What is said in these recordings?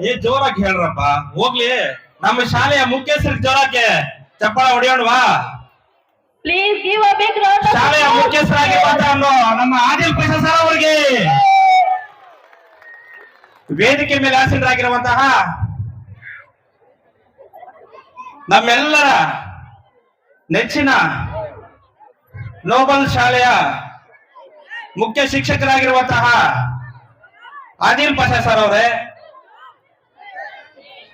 ಏ ಜೋರಾಗಿ ಹೇಳ್ರಪ್ಪ? ಹೋಗ್ಲಿ. ನಮ್ಮ ಶಾಲೆಯ ಮುಖ್ಯಸ್ಥರ ಜೋರಾಗೆ ಚಪ್ಪಾಳ ಹೊಡೆಯೋಣವಾ give a big round of ಶಾಲೆಯ ಮುಖ್ಯಸ್ಥರಾಗಿ ನಮ್ಮ ಆದಿಲ್ ಕೃಷ್ಣ ಸರ್ ಅವರಿಗೆ. ವೇದಿಕೆ ಮೇಲೆ ಆಸೀನರಾಗಿರುವಂತಹ ನಮ್ಮೆಲ್ಲರ ನೆಚ್ಚಿನ ನೋಬಲ್ ಶಾಲೆಯ ಮುಖ್ಯ ಶಿಕ್ಷಕರಾಗಿರುವಂತಹ ಆದಿಲ್ ಪಾಷಾ ಸರ್ ಅವರೇ.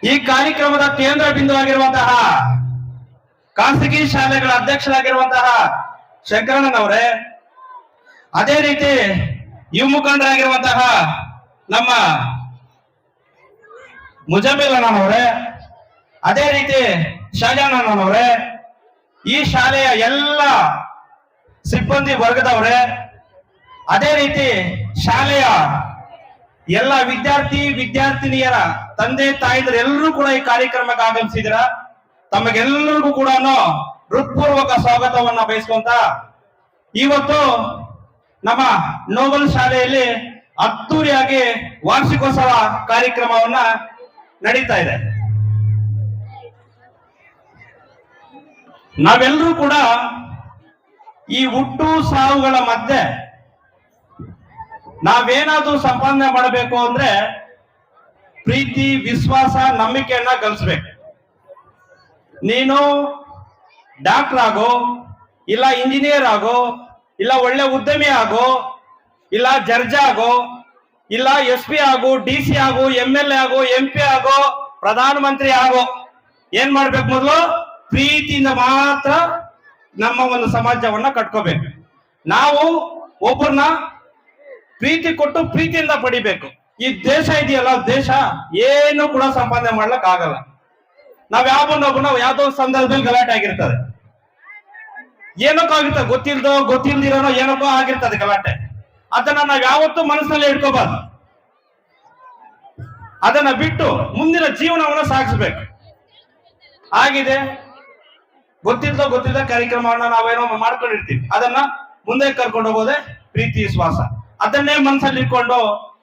ಈ ಕಾರ್ಯಕ್ರಮದ ಕೇಂದ್ರ ಬಿಂದುವಾಗಿರುವಂತಹ ಖಾಸಗಿ ಶಾಲೆಗಳ ಅಧ್ಯಕ್ಷರಾಗಿರುವಂತಹ ಶಂಕರಣ್ಣನವರೇ, ಅದೇ ರೀತಿ ಯುವ ಮುಖಂಡರಾಗಿರುವಂತಹ ನಮ್ಮ ಮುಜಮಿಲಣ್ಣನವರೇ ಅದೇ ರೀತಿ ಶಹಜಾನಣ್ಣನವರೇ ಈ ಶಾಲೆಯ ಎಲ್ಲ ಸಿಬ್ಬಂದಿ ವರ್ಗದವರೇ, ಅದೇ ರೀತಿ ಶಾಲೆಯ ಎಲ್ಲ ವಿದ್ಯಾರ್ಥಿ, ವಿದ್ಯಾರ್ಥಿನಿಯರ, ತಂದೆ ತಾಯಿಂದರು ಎಲ್ಲರೂ ಕೂಡ ಈ ಕಾರ್ಯಕ್ರಮಕ್ಕೆ ಆಗಮಿಸಿದ್ರ? ತಮಗೆಲ್ಲರಿಗೂ ಕೂಡ ಹೃತ್ಪೂರ್ವಕ ಸ್ವಾಗತವನ್ನ ಬಯಸ್ಕೊಂತ ಇವತ್ತು ನಮ್ಮ ನೋಬಲ್ ಶಾಲೆಯಲ್ಲಿ ಅದ್ದೂರಿಯಾಗಿ ವಾರ್ಷಿಕೋತ್ಸವ ಕಾರ್ಯಕ್ರಮವನ್ನ ನಡೀತಾ ಇದೆ. ನಾವೆಲ್ಲರೂ ಕೂಡ ಈ ಹುಟ್ಟು ಸಾವುಗಳ ಮಧ್ಯೆ ನಾವೇನಾದ್ರೂ ಸಂಪಾದನೆ ಮಾಡಬೇಕು ಅಂದ್ರೆ ಪ್ರೀತಿ, ವಿಶ್ವಾಸ, ನಂಬಿಕೆಯನ್ನ ಗಳಿಸ್ಬೇಕು. ನೀನು ಡಾಕ್ಟರ್ ಆಗೋ, ಇಲ್ಲ ಇಂಜಿನಿಯರ್ ಆಗೋ, ಇಲ್ಲ ಒಳ್ಳೆ ಉದ್ಯಮಿ ಆಗೋ, ಇಲ್ಲ ಜಡ್ಜ್ ಆಗೋ, ಇಲ್ಲ ಎಸ್ ಪಿ ಆಗು, ಡಿ ಸಿ ಆಗು, ಎಂ ಎಲ್ ಎ ಆಗೋ, ಎಂ ಪಿ ಆಗೋ ಪ್ರಧಾನ ಮಂತ್ರಿ ಆಗೋ, ಏನ್ ಮಾಡ್ಬೇಕು ಮೊದಲು? ಪ್ರೀತಿಯಿಂದ ಮಾತ್ರ ನಮ್ಮ ಒಂದು ಸಮಾಜವನ್ನ ಕಟ್ಕೋಬೇಕು. ನಾವು ಒಬ್ಬರನ್ನ ಪ್ರೀತಿ ಕೊಟ್ಟು ಪ್ರೀತಿಯಿಂದ ಪಡಿಬೇಕು. ಈ ದೇಶ ಇದೆಯಲ್ಲ ದೇಶ ಏನು ಕೂಡ ಸಂಪಾದನೆ ಮಾಡ್ಲಕ್ ಆಗಲ್ಲ. ನಾವ್ ನಾವು ಯಾವ್ದೋ ಸಂದರ್ಭದಲ್ಲಿ ಗಲಾಟೆ ಆಗಿರ್ತದೆ. ಏನಕ್ಕೋ ಆಗಿರ್ತದೆ, ಗೊತ್ತಿಲ್ದೋ, ಗೊತ್ತಿಲ್ದಿರೋನೋ ಏನಕ್ಕೋ ಆಗಿರ್ತದೆ ಗಲಾಟೆ. ಅದನ್ನ ನಾವ್ ಯಾವತ್ತೂ ಮನಸ್ಸಿನಲ್ಲಿ ಇಟ್ಕೋಬಾರ್ದು. ಅದನ್ನ ಬಿಟ್ಟು ಮುಂದಿನ ಜೀವನವನ್ನ ಸಾಗಿಸ್ಬೇಕು. ಆಗಿದೆ. ಗೊತ್ತಿಲ್ದೋ ಗೊತ್ತಿಲ್ಲದ ಕಾರ್ಯಕ್ರಮವನ್ನ ನಾವೇನೋ ಮಾಡ್ಕೊಂಡಿರ್ತೀವಿ. ಅದನ್ನ ಮುಂದೆ ಕರ್ಕೊಂಡು ಹೋಗೋದೇ ಪ್ರೀತಿ, ವಿಶ್ವಾಸ. ಅದನ್ನೇ ಮನಸ್ಸಲ್ಲಿ ಇಟ್ಕೊಂಡು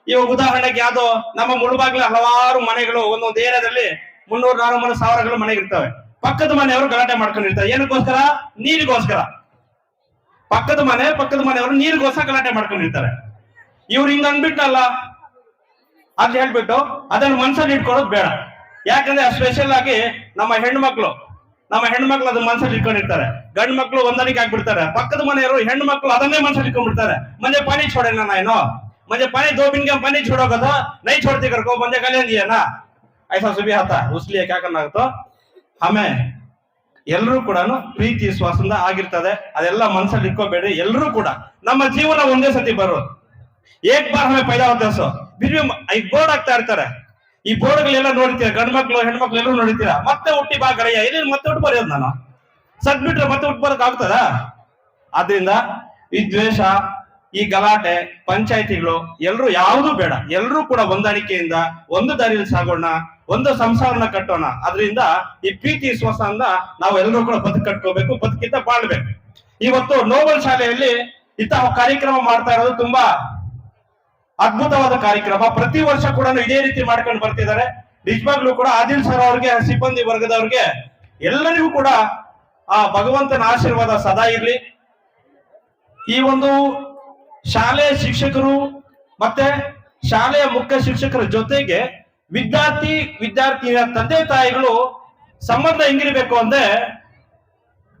ಇವಾಗ ಉದಾಹರಣೆಗೆ ಯಾವ್ದೋ ನಮ್ಮ ಮುಳುಬಾಗ್ಲ ಹಲವಾರು ಮನೆಗಳು, ಒಂದೊಂದು ಏರಿಯಾದಲ್ಲಿ ಮುನ್ನೂರು, ನಾನೂರು ಸಾವಿರಗಳು ಮನೆ ಇರ್ತವೆ. ಪಕ್ಕದ ಮನೆಯವರು ಗಲಾಟೆ ಮಾಡ್ಕೊಂಡಿರ್ತಾರೆ ಏನಕ್ಕೋಸ್ಕರ? ನೀರಿಗೋಸ್ಕರ. ಪಕ್ಕದ ಮನೆ, ಪಕ್ಕದ ಮನೆಯವರು ನೀರಿಗೋಸ್ಕರ ಗಲಾಟೆ ಮಾಡ್ಕೊಂಡಿರ್ತಾರೆ ಇವ್ರು ಹಿಂಗ ಅನ್ಬಿಟ್ಟಲ್ಲ ಅದ್ ಹೇಳ್ಬಿಟ್ಟು ಅದನ್ನ ಮನ್ಸಲ್ಲಿ ಇಟ್ಕೊಳ್ಳೋದು ಬೇಡ. ಯಾಕಂದ್ರೆ ಸ್ಪೆಷಲ್ ಆಗಿ ನಮ್ಮ ಹೆಣ್ಮಕ್ಳು ನಮ್ಮ ಹೆಣ್ಮಕ್ಳು ಅದನ್ನ ಮನ್ಸಲ್ಲಿ ಇಟ್ಕೊಂಡಿರ್ತಾರೆ. ಗಂಡ್ ಮಕ್ಳು ಹೊಂದಾಣಿಕೆ ಆಗ್ಬಿಡ್ತಾರೆ. ಪಕ್ಕದ ಮನೆಯವರು ಹೆಣ್ಣು ಮಕ್ಳು ಅದನ್ನೇ ಮನ್ಸಲ್ಲಿ ಇಟ್ಕೊಂಡ್ಬಿಡ್ತಾರೆ. ಮಂಜೆ ಪಾನಿ ಛೋಡೇನ ಏನೋ? ಮಂಜೆ ಪಾನಿ ದೋಬಿನ್ಗೆ ಪಾನಿ ಛೋಡೋಗದ? ನೈ ಛೋಡ್ತಿ ಕರ್ಕೋ, ಮಂಜೆ ಕಲಿಯಂದಿಯೇನ ಐಸಾ ಸುಬಿ ಹತ ಉಸ್ಲಿ ಯಾಕನ್ನಾಗುತ್ತೋ ಆಮೆ ಎಲ್ಲರೂ ಕೂಡ ಪ್ರೀತಿ, ವಿಶ್ವಾಸದಿಂದ ಆಗಿರ್ತದೆ. ಅದೆಲ್ಲ ಮನ್ಸಲ್ಲಿ ಇಟ್ಕೋಬೇಡಿ. ಎಲ್ಲರೂ ಕೂಡ. ನಮ್ಮ ಜೀವನ ಒಂದೇ ಸತಿ ಬರೋದು. ಏಕ್ ಬಾರ್ ಹಮೆ ಪೈದಾ ವ್ಯತ್ಯಾಸ ಐ ಬೋರ್ಡ್ ಆಗ್ತಾ ಇರ್ತಾರೆ. ಈ ಬೋರ್ಡ್ಗಳೆಲ್ಲ ನೋಡ್ತೀರ ಗಂಡ್ ಮಕ್ಳು ಹೆಣ್ಮಕ್ಳು ಎಲ್ಲರೂ ನೋಡಿತೀರ ಮತ್ತೆ ಹುಟ್ಟಿ ಬಾ ಗಳೆಯ ಇಲ್ಲಿ ಮತ್ತೆ ಹುಟ್ಟು ಬರೆಯೋದು ನಾನು? ಸತ್ ಬಿಟ್ರೆ ಮತ್ತೆ ಹುಟ್ಟು ಬರೋಕ್ ಆಗ್ತದ? ಆದ್ರಿಂದ ಈ ದ್ವೇಷ, ಈ ಗಲಾಟೆ, ಪಂಚಾಯತಿಗಳು ಎಲ್ರು ಯಾವುದು ಬೇಡ. ಎಲ್ರೂ ಕೂಡ ಹೊಂದಾಣಿಕೆಯಿಂದ ಒಂದು ದಾರಿಯಲ್ಲಿ ಸಾಗೋಣ, ಒಂದು ಸಂಸಾರನ ಕಟ್ಟೋಣ. ಅದರಿಂದ ಈ ಪ್ರೀತಿ ವಿಶ್ವಾಸದಿಂದ ನಾವು ಎಲ್ಲರೂ ಕೂಡ ಬದುಕು ಕಟ್ಕೋಬೇಕು, ಬದುಕಿಂತ ಬಾಳ್ಬೇಕು. ಇವತ್ತು ನೋಬಲ್ ಶಾಲೆಯಲ್ಲಿ ಇಂತಹ ಕಾರ್ಯಕ್ರಮ ಮಾಡ್ತಾ ಇರೋದು ತುಂಬಾ ಅದ್ಭುತವಾದ ಕಾರ್ಯಕ್ರಮ. ಪ್ರತಿ ವರ್ಷ ಕೂಡ ಇದೇ ರೀತಿ ಮಾಡ್ಕೊಂಡು ಬರ್ತಿದ್ದಾರೆ. ನಿಜವಾಗ್ಲೂ ಕೂಡ ಆದಿಲ್ ಸರ್ ಅವ್ರಿಗೆ, ಸಿಬ್ಬಂದಿ ವರ್ಗದವ್ರಿಗೆ ಎಲ್ಲರಿಗೂ ಕೂಡ ಆ ಭಗವಂತನ ಆಶೀರ್ವಾದ ಸದಾ ಇರಲಿ. ಈ ಒಂದು ಶಾಲೆಯ ಶಿಕ್ಷಕರು ಮತ್ತೆ ಶಾಲೆಯ ಮುಖ್ಯ ಶಿಕ್ಷಕರ ಜೊತೆಗೆ ವಿದ್ಯಾರ್ಥಿ ವಿದ್ಯಾರ್ಥಿಯ ತಂದೆ ತಾಯಿಗಳು ಸಂಬಂಧ ಹೆಂಗಿರ್ಬೇಕು ಅಂದ್ರೆ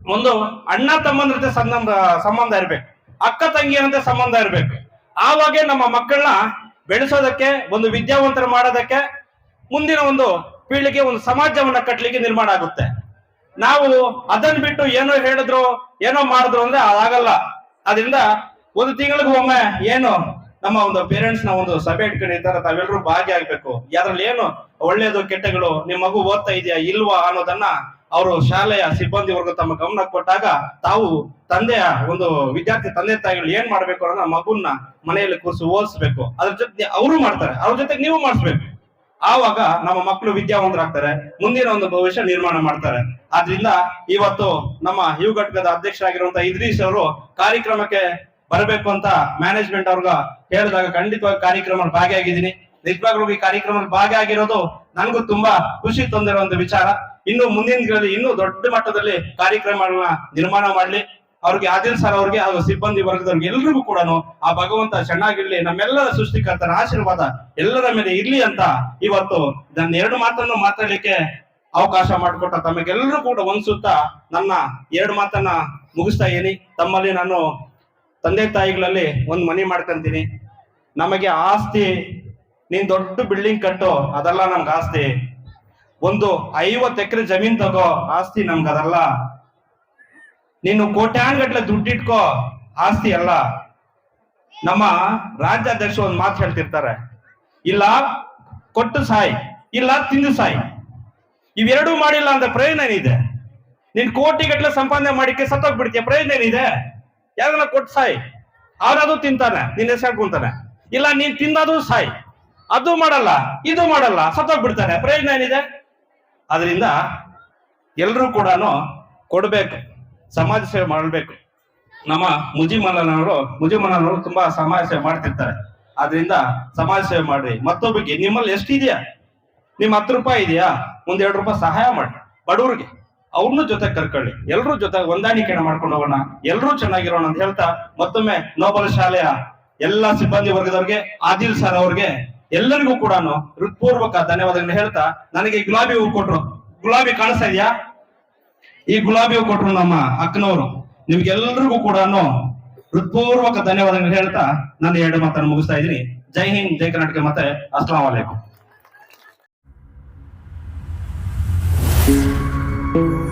ಒಂದು ಅಣ್ಣ ತಮ್ಮಂದ್ರ ಸಂಬಂಧ ಸಂಬಂಧ ಇರ್ಬೇಕು. ಅಕ್ಕ ತಂಗಿಯರಂತೆ ಸಂಬಂಧ ಇರ್ಬೇಕು. ಆವಾಗೆ ನಮ್ಮ ಮಕ್ಕಳನ್ನ ಬೆಳೆಸೋದಕ್ಕೆ, ಒಂದು ವಿದ್ಯಾವಂತರ ಮಾಡೋದಕ್ಕೆ ಮುಂದಿನ ಒಂದು ಪೀಳಿಗೆ ಒಂದು ಸಮಾಜವನ್ನ ಕಟ್ಟಲಿಕ್ಕೆ ನಿರ್ಮಾಣ ಆಗುತ್ತೆ. ನಾವು ಅದನ್ನ ಬಿಟ್ಟು ಏನೋ ಹೇಳಿದ್ರು, ಏನೋ ಮಾಡಿದ್ರು ಅಂದ್ರೆ ಅದಾಗಲ್ಲ. ಅದರಿಂದ ಒಂದು ತಿಂಗಳಿಗೆ ಒಮ್ಮೆ ಏನು ನಮ್ಮ ಒಂದು ಪೇರೆಂಟ್ಸ್ನ ಒಂದು ಸಭೆ ಇಟ್ಕೊಂಡಿರ್ತಾರೆ ತಾವೆಲ್ಲರೂ ಭಾಗಿಯಾಗಬೇಕು. ಅದ್ರಲ್ಲಿ ಏನು ಒಳ್ಳೇದು, ಕೆಟ್ಟಗಳು ನಿಮ್ಮ ಮಗು ಓದ್ತಾ ಇದೆಯಾ, ಇಲ್ವಾ ಅನ್ನೋದನ್ನ ಅವರು ಶಾಲೆಯ ಸಿಬ್ಬಂದಿ ವರ್ಗ ತಮ್ಮ ಗಮನ ಕೊಟ್ಟಾಗ ತಾವು ತಂದೆಯ ಒಂದು ವಿದ್ಯಾರ್ಥಿ ತಂದೆ ತಾಯಿಗಳು ಏನ್ ಮಾಡ್ಬೇಕು ಅನ್ನೋ ಮಗುನ್ನ ಮನೆಯಲ್ಲಿ ಕೂರಿಸಿ ಓದಿಸ್ಬೇಕು. ಅದ್ರ ಜೊತೆ ಅವರು ಮಾಡ್ತಾರೆ. ಅವ್ರ ಜೊತೆಗೆ ನೀವು ಮಾಡಿಸ್ಬೇಕು. ಆವಾಗ ನಮ್ಮ ಮಕ್ಕಳು ವಿದ್ಯಾವಂತರಾಗ್ತಾರೆ. ಮುಂದಿನ ಒಂದು ಭವಿಷ್ಯ ನಿರ್ಮಾಣ ಮಾಡ್ತಾರೆ. ಆದ್ರಿಂದ ಇವತ್ತು ನಮ್ಮ ಯುವ ಘಟಕದ ಅಧ್ಯಕ್ಷರಾಗಿರುವಂತಹ ಇದ್ರೀಶ್ ಅವರು ಕಾರ್ಯಕ್ರಮಕ್ಕೆ ಬರಬೇಕು ಅಂತ ಮ್ಯಾನೇಜ್ಮೆಂಟ್ ಅವ್ರಿಗ ಹೇಳಿದಾಗ ಖಂಡಿತವಾಗಿ ಕಾರ್ಯಕ್ರಮ ಭಾಗಿಯಾಗಿದ್ದೀನಿ. ನಿಜವಾಗ್ಲೂ ಈ ಕಾರ್ಯಕ್ರಮದಲ್ಲಿ ಭಾಗಿಯಾಗಿರೋದು ನನಗೂ ತುಂಬಾ ಖುಷಿ ತಂದಿರುವಂತ ವಿಚಾರ. ಇನ್ನು ಮುಂದಿನ ದಿನದಲ್ಲಿ ಇನ್ನೂ ದೊಡ್ಡ ಮಟ್ಟದಲ್ಲಿ ಕಾರ್ಯಕ್ರಮಗಳನ್ನ ನಿರ್ಮಾಣ ಮಾಡಲಿ. ಅವ್ರಿಗೆ ಆದಿಲ್ ಸರ್ ಅವ್ರಿಗೆ ಹಾಗೂ ಸಿಬ್ಬಂದಿ ವರ್ಗದವ್ರಿಗೆ ಎಲ್ರಿಗೂ ಕೂಡ ಆ ಭಗವಂತ ಚೆನ್ನಾಗಿರ್ಲಿ, ನಮ್ಮೆಲ್ಲರ ಸೃಷ್ಟಿಕರ್ತನ ಆಶೀರ್ವಾದ ಎಲ್ಲರ ಮೇಲೆ ಇರ್ಲಿ ಅಂತ ಇವತ್ತು ನನ್ನ ಎರಡು ಮಾತನ್ನು ಮಾತಾಡ್ಲಿಕ್ಕೆ ಅವಕಾಶ ಮಾಡಿಕೊಟ್ಟ ತಮಗೆಲ್ಲರೂ ಕೂಡ ಒಂದ್ಸುತ್ತ ನನ್ನ ಎರಡು ಮಾತನ್ನ ಮುಗಿಸ್ತಾ ಇದ್ದೀನಿ. ತಮ್ಮಲ್ಲಿ ನಾನು ತಂದೆ ತಾಯಿಗಳಲ್ಲಿ ಒಂದು ಮನೆ ಮಾಡ್ಕೊಂತೀನಿ. ನಮಗೆ ಆಸ್ತಿ ನೀನ್ ದೊಡ್ಡ ಬಿಲ್ಡಿಂಗ್ ಕಟ್ಟೋ, ಅದೆಲ್ಲ ನಮ್ಗೆ ಆಸ್ತಿ. ಒಂದು ಐವತ್ತು ಎಕರೆ ಜಮೀನ್ ತಗೋ, ಆಸ್ತಿ ನಮ್ಗೆ ಅದಲ್ಲ. ನೀನು ಕೋಟ್ಯಾನ್ಗಟ್ಲೆ ದುಡ್ಡಿಟ್ಕೋ, ಆಸ್ತಿ ಅಲ್ಲ. ನಮ್ಮ ರಾಜ್ಯಾಧ್ಯಕ್ಷ ಒಂದು ಮಾತು ಹೇಳ್ತಿರ್ತಾರೆ. ಇಲ್ಲ, ಕೊಟ್ಟು ಸಾಯಿ, ಇಲ್ಲ, ತಿಂದು ಸಾಯಿ. ಇವೆರಡೂ ಮಾಡಿಲ್ಲ ಅಂತ ಪ್ರಯೋಜನ ಏನಿದೆ? ನೀನ್ ಕೋಟಿಗಟ್ಲೆ ಸಂಪಾದನೆ ಮಾಡಿಕ್ಕೆ ಸತ್ತೋಗ್ಬಿಡ್ತೀಯ, ಪ್ರಯೋಜನ ಏನಿದೆ? ಯಾರನ್ನ ಕೊಟ್ಟು ಸಾಯಿ. ಅವರಾದ್ರೂ ತಿಂತಾನೆ ನಿನ್ನ ಹೆಸರ್ಕೊಂತಾನೆ ಇಲ್ಲ, ನೀನ್ ತಿನ್ನೋದು ಸಾಯಿ. ಅದು ಮಾಡಲ್ಲ, ಇದು ಮಾಡಲ್ಲ, ಸತ್ತೋಗ್ಬಿಡ್ತಾರೆ. ಪ್ರಯೋಜನ ಏನಿದೆ? ಅದರಿಂದ ಎಲ್ಲರೂ ಕೂಡ ಕೊಡಬೇಕು, ಸಮಾಜ ಸೇವೆ ಮಾಡಬೇಕು. ನಮ್ಮ ಮುಜಿಮಲ್ಲನವರು ಮುಜಿಮಲ್ಲನವರು ತುಂಬಾ ಸಮಾಜ ಸೇವೆ ಮಾಡ್ತಿರ್ತಾರೆ. ಆದ್ರಿಂದ ಸಮಾಜ ಸೇವೆ ಮಾಡ್ರಿ. ಮತ್ತೊಬ್ಬರಿಗೆ, ನಿಮ್ಮಲ್ಲಿ ಎಷ್ಟಿದೆಯಾ? ನಿಮ್ ಹತ್ತು ರೂಪಾಯಿ ಇದೆಯಾ? ಒಂದ್ ಎರಡು ರೂಪಾಯಿ ಸಹಾಯ ಮಾಡಿ ಬಡವ್ರಿಗೆ. ಅವ್ರನ್ನೂ ಜೊತೆ ಕರ್ಕೊಳ್ಳಿ. ಎಲ್ಲರೂ ಜೊತೆ ಹೊಂದಾಣಿಕೆನ ಮಾಡ್ಕೊಂಡು ಹೋಗೋಣ. ಎಲ್ಲರೂ ಚೆನ್ನಾಗಿರೋಣ ಅಂತ ಹೇಳ್ತಾ ಮತ್ತೊಮ್ಮೆ ನೋಬಲ್ ಶಾಲೆಯ ಎಲ್ಲಾ ಸಿಬ್ಬಂದಿ ವರ್ಗದವ್ರಿಗೆ, ಆದಿಲ್ ಸರ್ ಅವ್ರಿಗೆ ಎಲ್ಲರಿಗೂ ಕೂಡ ಹೃತ್ಪೂರ್ವಕ ಧನ್ಯವಾದಗಳನ್ನು ಹೇಳ್ತಾ, ನನಗೆ ಗುಲಾಬಿ ಹೂ ಕೊಟ್ರು. ಗುಲಾಬಿ ಕಾಣಿಸ್ತಾ ಇದೆಯಾ? ಈ ಗುಲಾಬಿ ಹೂ ಕೊಟ್ರು ನಮ್ಮ ಅಕ್ಕನವರು. ನಿಮ್ಗೆಲ್ರಿಗೂ ಕೂಡ ಹೃತ್ಪೂರ್ವಕ ಧನ್ಯವಾದಗಳನ್ನು ಹೇಳ್ತಾ ನನ್ನ ಎರಡು ಮಾತನ್ನು ಮುಗಿಸ್ತಾ ಇದ್ದೀನಿ. ಜೈ ಹಿಂದ್, ಜೈ ಕರ್ನಾಟಕ, ಮತ್ತೆ ಅಸ್ಲಾಂ you.